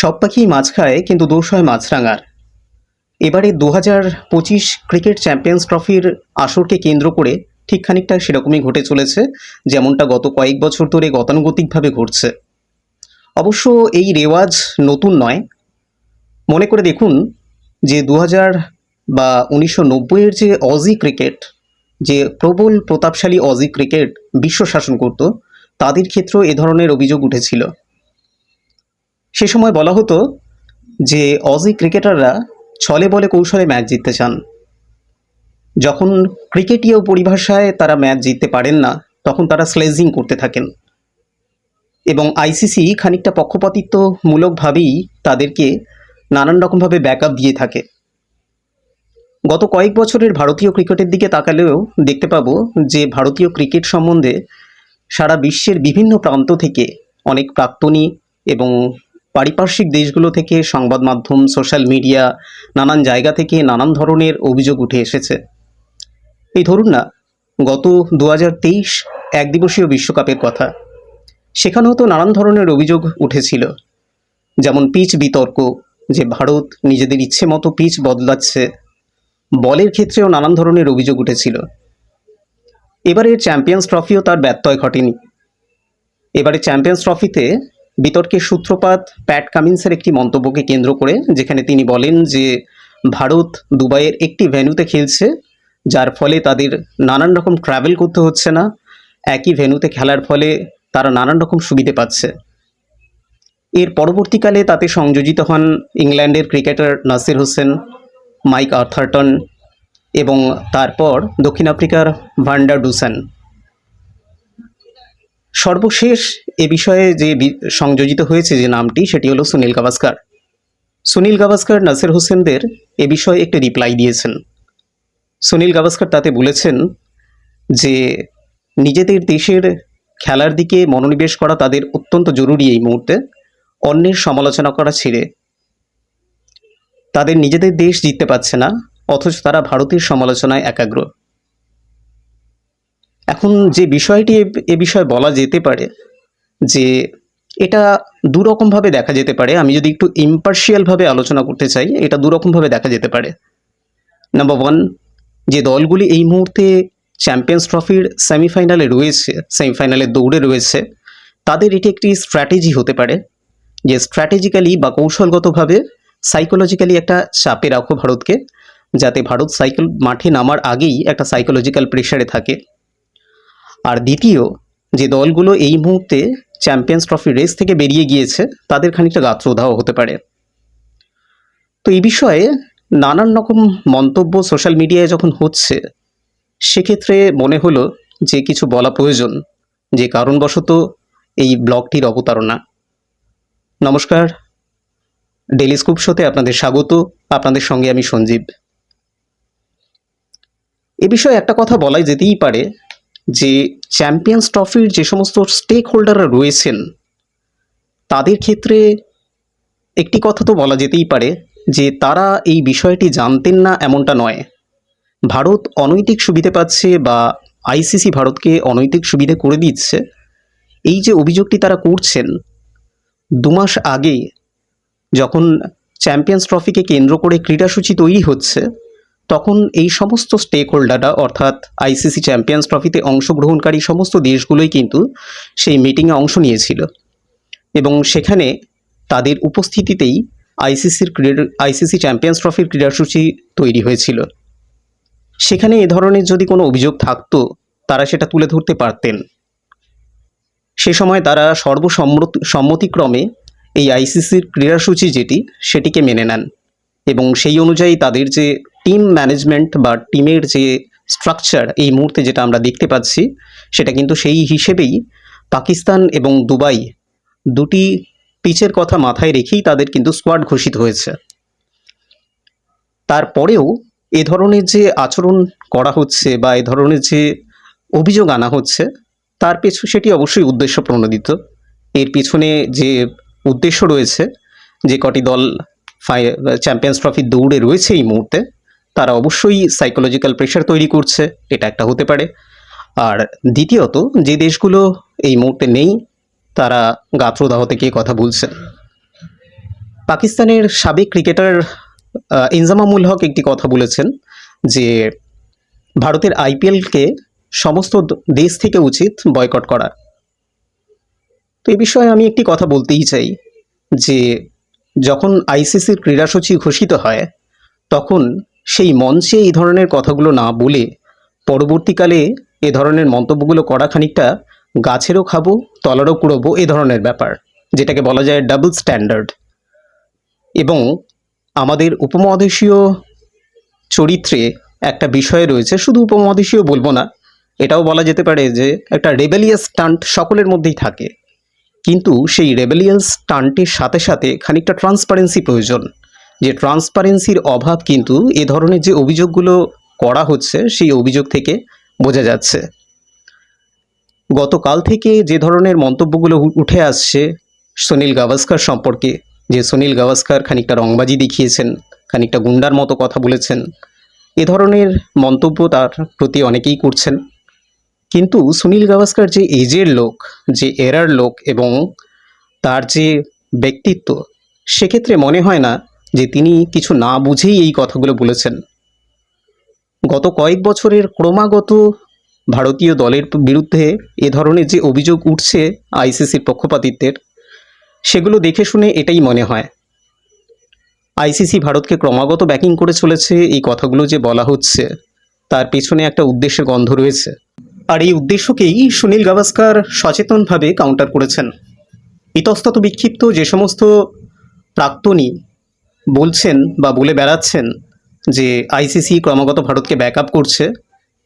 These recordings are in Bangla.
সব পাখি মাছ খায়, কিন্তু দোষ হয় মাছরাঙার। এবারে দু হাজার পঁচিশ ক্রিকেট চ্যাম্পিয়ন্স ট্রফির আসরকে কেন্দ্র করে ঠিক খানিকটা সেরকমই ঘটে চলেছে, যেমনটা গত কয়েক বছর ধরে গতানুগতিকভাবে ঘটছে। অবশ্য এই রেওয়াজ নতুন নয়। মনে করে দেখুন যে দু হাজার বা উনিশশো নব্বইয়ের যে অজি ক্রিকেট যে প্রবল প্রতাপশালী অজি ক্রিকেট বিশ্ব শাসন করত, তাদের ক্ষেত্রেও এ ধরনের অভিযোগ উঠেছিল। সে সময় বলা হতো যে, অজি ক্রিকেটাররা ছলে বলে কৌশলে ম্যাচ জিততে চান। যখন ক্রিকেটীয় পরিভাষায় তারা ম্যাচ জিততে পারেন না, তখন তারা স্লেজিং করতে থাকেন। এবং আইসিসি খানিকটা পক্ষপাতিত্বমূলকভাবেই তাদেরকে নানান রকমভাবে ব্যাকআপ দিয়ে থাকে। গত কয়েক বছরের ভারতীয় ক্রিকেটের দিকে তাকালেও দেখতে পাবো যে, ভারতীয় ক্রিকেট সম্বন্ধে সারা বিশ্বের বিভিন্ন প্রান্ত থেকে অনেক প্রাক্তনী এবং পারিপার্শ্বিক দেশগুলো থেকে সংবাদ মাধ্যম সোশ্যাল মিডিয়া নানান জায়গা থেকে নানান ধরনের অভিযোগ উঠে এসেছে। এই ধরুন না, গত দু হাজার তেইশ একদিবসীয় বিশ্বকাপের কথা। সেখানেও তো নানান ধরনের অভিযোগ উঠেছিল। যেমন পিচ বিতর্ক, যে ভারত নিজেদের ইচ্ছে মতো পিচ বদলাচ্ছে। বলের ক্ষেত্রেও নানান ধরনের অভিযোগ উঠেছিল। এবারে চ্যাম্পিয়ন্স ট্রফিও তার ব্যত্যয় ঘটেনি। এবারে চ্যাম্পিয়ন্স ট্রফিতে বিতর্কের সূত্রপাত, প্যাট কামিন্সের একটি মন্তব্যকে কেন্দ্র করে, যেখানে তিনি বলেন যে, ভারত দুবাইয়ের একটি ভেন্যুতে খেলছে, যার ফলে তাদের নানান রকম ট্রাভেল করতে হচ্ছে না, একই ভেন্যুতে খেলার ফলে তারা নানান রকম সুবিধে পাচ্ছে। এর পরবর্তীকালে তাতে সংযোজিত হন ইংল্যান্ডের cricketer Nasser Hussain, Mike Atherton এবং তারপর দক্ষিণ আফ্রিকার ভান্ডার ডুসান। সর্বশেষ এ বিষয়ে যে সংযোজিত হয়েছে যে নামটি, সেটি হলো সুনীল গাভাস্কার। সুনীল গাভাস্কার, নাসির হোসেনদের এ বিষয়ে একটি রিপ্লাই দিয়েছেন। সুনীল গাভাস্কার তাতে বলেছেন যে, নিজেদের দেশের খেলার দিকে মনোনিবেশ করা তাদের অত্যন্ত জরুরি এই মুহূর্তে। অন্যের সমালোচনা করা ছেড়ে তাদের নিজেদের দেশ জিততে পারছে না, অথচ তারা ভারতের সমালোচনায় একাগ্র। এখন যে বিষয়টি এ- বিষয়ে বলা যেতে পারে যে এটা দুরকমভাবে দেখা যেতে পারে, আমি যদি একটু ইম্পার্শিয়ালভাবে আলোচনা করতে চাই, এটা দুরকমভাবে দেখা যেতে পারে। নাম্বার ওয়ান যে দলগুলি এই মুহূর্তে চ্যাম্পিয়ন্স ট্রফির সেমিফাইনালে রয়েছে সেমিফাইনালের দৌড়ে রয়েছে, তাদের এটি একটি স্ট্র্যাটেজি হতে পারে, যে স্ট্র্যাটেজিক্যালি বা কৌশলগতভাবে সাইকোলজিক্যালি একটা চাপে রাখো ভারতকে, যাতে ভারত সাইকেল মাঠে নামার আগেই একটা সাইকোলজিক্যাল প্রেশারে থাকে। আর দ্বিতীয়, যে দলগুলো এই মুহূর্তে চ্যাম্পিয়ন্স ট্রফি রেস থেকে বেরিয়ে গিয়েছে, তাদের খানিকটা গাত্রদাহ হতে পারে। তো এই বিষয়ে নানান রকম মন্তব্য সোশ্যাল মিডিয়ায় যখন হচ্ছে, সেক্ষেত্রে মনে হলো যে কিছু বলা প্রয়োজন, যে কারণবশত এই ব্লগটির অবতারণা। নমস্কার ডেলি স্কুপ শোতে আপনাদের স্বাগত, আপনাদের সঙ্গে আমি সঞ্জীব। এ বিষয়ে একটা কথা বলাই যেতেই পারে যে চ্যাম্পিয়ন্স ট্রফির যে সমস্ত স্টেক হোল্ডাররা রয়েছেন, তাদের ক্ষেত্রে একটি কথা তো বলা যেতেই পারে যে তারা এই বিষয়টি জানতেন না এমনটা নয়। ভারত অনৈতিক সুবিধে পাচ্ছে বা আইসিসি ভারতকে অনৈতিক সুবিধে করে দিচ্ছে, এই যে অভিযোগটি তারা করছেন, দু মাস আগে যখন চ্যাম্পিয়ন্স ট্রফিকে কেন্দ্র করে ক্রীড়াসূচি তৈরি হচ্ছে তখন এই সমস্ত স্টেক হোল্ডাররা অর্থাৎ আইসিসি চ্যাম্পিয়ন্স ট্রফিতে অংশগ্রহণকারী সমস্ত দেশগুলোই কিন্তু সেই মিটিংয়ে অংশ নিয়েছিল। এবং সেখানে তাদের উপস্থিতিতেই আইসিসির ক্রীড়া আইসিসি চ্যাম্পিয়ন্স ট্রফির ক্রীড়াসূচি তৈরি হয়েছিল। সেখানে এ ধরনের যদি কোনো অভিযোগ থাকতো, তারা সেটা তুলে ধরতে পারতেন। সে সময় তারা সর্বসম্মত, সম্মতিক্রমে এই আইসিসির ক্রীড়াসূচি যেটি, সেটিকে মেনে নেন। এবং সেই অনুযায়ী তাদের যে টিম ম্যানেজমেন্ট বা টিমের যে স্ট্রাকচার এই মুহূর্তে যেটা আমরা দেখতে পাচ্ছি, সেটা কিন্তু সেই হিসেবেই পাকিস্তান এবং দুবাই দুটি পিচের কথা মাথায় রেখেই তাদের কিন্তু স্কোয়াড ঘোষিত হয়েছে। তারপরেও এ ধরনের যে আচরণ করা হচ্ছে বা এ ধরনের যে অভিযোগ আনা হচ্ছে, তার পেছু সেটি অবশ্যই উদ্দেশ্য প্রণোদিত। এর পিছনে যে উদ্দেশ্য রয়েছে, যে কটি দল ফাই চ্যাম্পিয়ন্স ট্রফির দৌড়ে রয়েছে এই মুহূর্তে তারা অবশ্যই সাইকোলজিক্যাল প্রেশার তৈরি করছে, এটা একটা হতে পারে। আর দ্বিতীয়ত, যে দেশগুলো এই মুহূর্তে নেই, তারা গাত্রদাহ থেকে কথা বলছেন। পাকিস্তানের সাবেক ক্রিকেটার ইনজামামুল হক একটি কথা বলেছেন যে, ভারতের আইপিএলকে সমস্ত দেশ থেকে উচিত বয়কট করা তো এ বিষয়ে আমি একটি কথা বলতেই চাই যে, যখন আইসিসির ক্রীড়াসূচি ঘোষিত হয়, তখন সেই মঞ্চে এই ধরনের কথাগুলো না বলে পরবর্তীকালে এ ধরনের মন্তব্যগুলো করা খানিকটা গাছেরও খাব, তলারও কুড়োবো, এ ধরনের ব্যাপার, যেটাকে বলা যায় ডাবল স্ট্যান্ডার্ড এবং আমাদের উপমহাদেশীয় চরিত্রে একটা বিষয় রয়েছে, শুধু উপমহাদেশীয় বলব না, এটাও বলা যেতে পারে যে একটা রেবেলিয়াস স্টান্ট সকলের মধ্যেই থাকে। কিন্তু সেই রেবেলিয়াস স্টান্টের সাথে সাথে খানিকটা ট্রান্সপারেন্সি প্রয়োজন। যে ট্রান্সপারেন্সির অভাব কিন্তু এ ধরনের যে অভিযোগগুলো করা হচ্ছে, সেই অভিযোগ থেকে বোঝা যাচ্ছে। গতকাল থেকে যে ধরনের মন্তব্যগুলো উঠে আসছে, সুনীল গাভাস্কার সম্পর্কে, যে সুনীল গাভাস্কার খানিকটা রংবাজি দেখিয়েছেন, খানিকটা গুন্ডার মতো কথা বলেছেন, এ ধরনের মন্তব্য তার প্রতি অনেকেই করছেন। কিন্তু সুনীল গাভাস্কার যে এজের লোক, যে এরার লোক এবং তার যে ব্যক্তিত্ব, সেক্ষেত্রে মনে হয় না যে তিনি কিছু না বুঝেই এই কথাগুলো বলেছেন। গত কয়েক বছরের ক্রমাগত ভারতীয় দলের বিরুদ্ধে এ ধরনের যে অভিযোগ উঠছে আইসিসির পক্ষপাতিত্বের, সেগুলো দেখে শুনে এটাই মনে হয়। আইসিসি ভারতকে ক্রমাগত ব্যাকিং করে চলেছে, এই কথাগুলো যে বলা হচ্ছে, তার পেছনে একটা উদ্দেশ্যের গন্ধ রয়েছে। আর এই উদ্দেশ্যকেই সুনীল গাভাস্কার সচেতনভাবে কাউন্টার করেছেন। ইতস্তত বিক্ষিপ্ত যে সমস্ত প্রাক্তনী বলছেন বা বলে বেড়াচ্ছেন যে আইসিসি ক্রমাগত ভারতকে ব্যাকআপ করছে,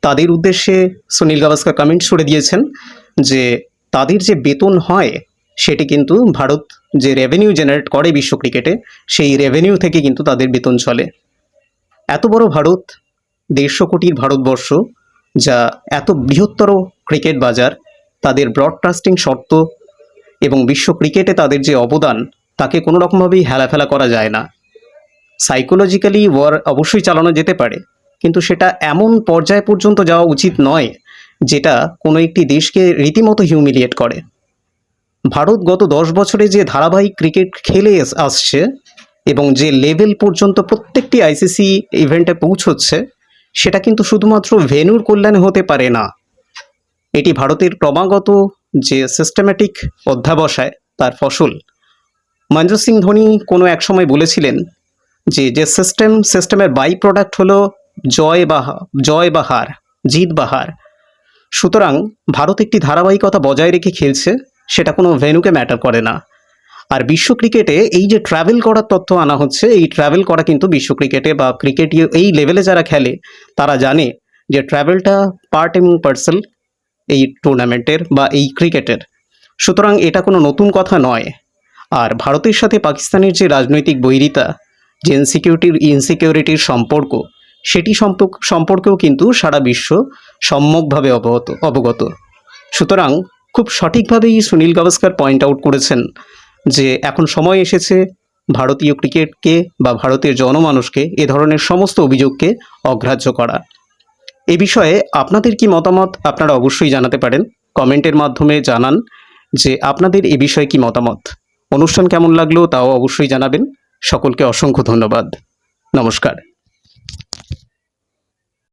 তাদের উদ্দেশ্যে সুনীল গাভাস্কার কমেন্ট ছড়ে দিয়েছেন যে তাদের যে বেতন হয়, সেটি কিন্তু ভারত যে রেভিনিউ জেনারেট করে বিশ্ব ক্রিকেটে সেই রেভিনিউ থেকে কিন্তু তাদের বেতন চলে। এত বড় ভারত, দেড়শো কোটির ভারতবর্ষ, যা এত বৃহত্তর ক্রিকেট বাজার, তাদের ব্রডকাস্টিং শর্ত এবং বিশ্ব ক্রিকেটে তাদের যে অবদান, তাকে কোনো রকমভাবেই হেলাফেলা করা যায় না। সাইকোলজিক্যালি ওয়ার অবশ্যই চালানো যেতে পারে। কিন্তু সেটা এমন পর্যায় পর্যন্ত যাওয়া উচিত নয়, যেটা কোনো একটি দেশকে রীতিমতো হিউমিলিয়েট করে। ভারত গত দশ বছরে যে ধারাবাহিক ক্রিকেট খেলে আসছে এবং যে লেভেল পর্যন্ত প্রত্যেকটি আইসিসি ইভেন্টে পৌঁছচ্ছে, সেটা কিন্তু শুধুমাত্র ভেন্যুর কল্যাণে হতে পারে না। এটি ভারতের ক্রমাগত যে সিস্টেম্যাটিক অধ্যাবসায়, তার ফসল। মহেন্দ্র সিং ধোনি কোনো এক সময় বলেছিলেন যে যে সিস্টেম সিস্টেমের বাই প্রোডাক্ট হলো জয় বা জয় বা হার, জিত বা সুতরাং ভারত একটি ধারাবাহিকতা বজায় রেখে খেলছে, সেটা কোনো ভেন্যুকে ম্যাটার করে না। আর বিশ্ব ক্রিকেটে এই যে ট্রাভেল করার তথ্য আনা হচ্ছে, এই ট্রাভেল করা কিন্তু বিশ্ব ক্রিকেটে বা ক্রিকেট এই লেভেলে যারা খেলে, তারা জানে যে ট্রাভেলটা পার্ট এবং পার্সেল এই টুর্নামেন্টের বা এই ক্রিকেটের সুতরাং এটা কোনো নতুন কথা নয়। আর ভারতের সাথে পাকিস্তানের যে রাজনৈতিক বৈরিতা যে ইনসিকিউরিটির ইনসিকিউরিটির সম্পর্ক, সেটি সম্পর্ক, সম্পর্কেও কিন্তু সারা বিশ্ব সম্যকভাবে অবগত অবগত। সুতরাং খুব সঠিকভাবেই সুনীল গাভাস্কার পয়েন্ট আউট করেছেন যে এখন সময় এসেছে ভারতীয় ক্রিকেটকে বা ভারতের জনমানুষকে এ ধরনের সমস্ত অভিযোগকে অগ্রাহ্য করা। এ বিষয়ে আপনাদের কি মতামত আপনারা অবশ্যই জানাতে পারেন। কমেন্টের মাধ্যমে জানান যে আপনাদের এ বিষয়ে কি মতামত। অনুষ্ঠান কেমন লাগল তাও অবশ্যই জানাবেন। সকলকে অসংখ্য ধন্যবাদ। নমস্কার।